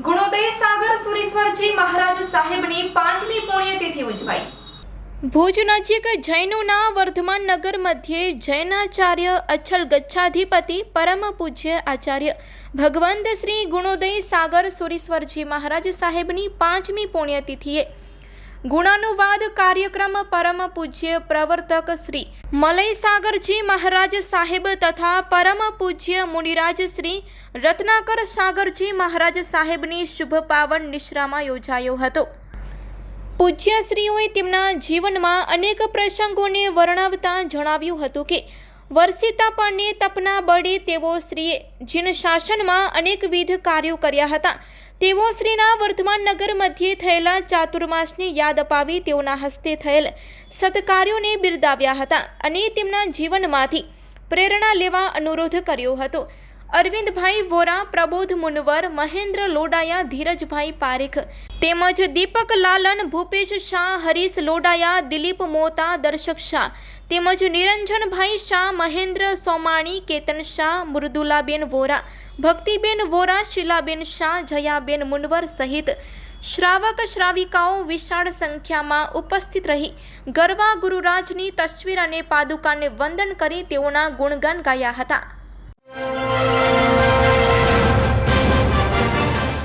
ગુણોદય સાગર સુરેશ્વરજી મહારાજ સાહેબની પાંચમી પુણ્યતિથિ ઉજવાઈ. ભુજ નજીક જૈનોના વર્ધમાન નગર મધ્યે જૈનાચાર્ય અચ્છલ ગચ્છાધિપતિ પરમ પૂજ્ય આચાર્ય ભગવંત શ્રી ગુણોદય સાગર સુરીશ્વરજી મહારાજ સાહેબની પાંચમી પુણ્યતિથિએ ગુણાનુવાદ કાર્યક્રમ પરમ પૂજ્ય પ્રવર્તક શ્રી મલયસાગરજી મહારાજ સાહેબ તથા પરમ પૂજ્ય મુનિરાજ શ્રી રત્નાકર સાગરજી મહારાજ સાહેબની શુભ પાવન નિશ્રામાં યોજાયો હતો. પૂજ્યશ્રીઓએ તેમના જીવનમાં અનેક પ્રસંગોને વર્ણવતા જણાવ્યું હતું કે વર્ષિતા પાને તપના બળે તેઓ શ્રીએ જીન શાસનમાં અનેકવિધ કાર્યો કર્યા હતા. તેઓ શ્રીના વર્ધમાન નગર મધ્યે થયેલા ચાતુર્માસની યાદ અપાવી તેઓના હસ્તે થયેલ સત્કાર્યોને બિરદાવ્યા હતા અને તેમના જીવનમાંથી પ્રેરણા લેવા અનુરોધ કર્યો હતો. અરવિંદભાઈ વોરા, પ્રબોધ મુનવર, મહેન્દ્ર લોડાયા, ધીરજભાઈ પારેખ તેમજ દીપક લાલન, ભૂપેશ શાહ, હરીશ લોડાયા, દિલીપ મોતા, દર્શક શાહ તેમજ નિરંજનભાઈ શાહ, મહેન્દ્ર સોમાણી, કેતન શાહ, મૃદુલાબેન વોરા, ભક્તિબેન વોરા, શીલાબેન શાહ, જયાબેન મુનવર સહિત શ્રાવક શ્રાવિકાઓ વિશાળ સંખ્યામાં ઉપસ્થિત રહી. ગરવા ગુરુરાજની તસવીર અને પાદુકાને વંદન કરી તેઓના ગુણગાન ગાયા હતા.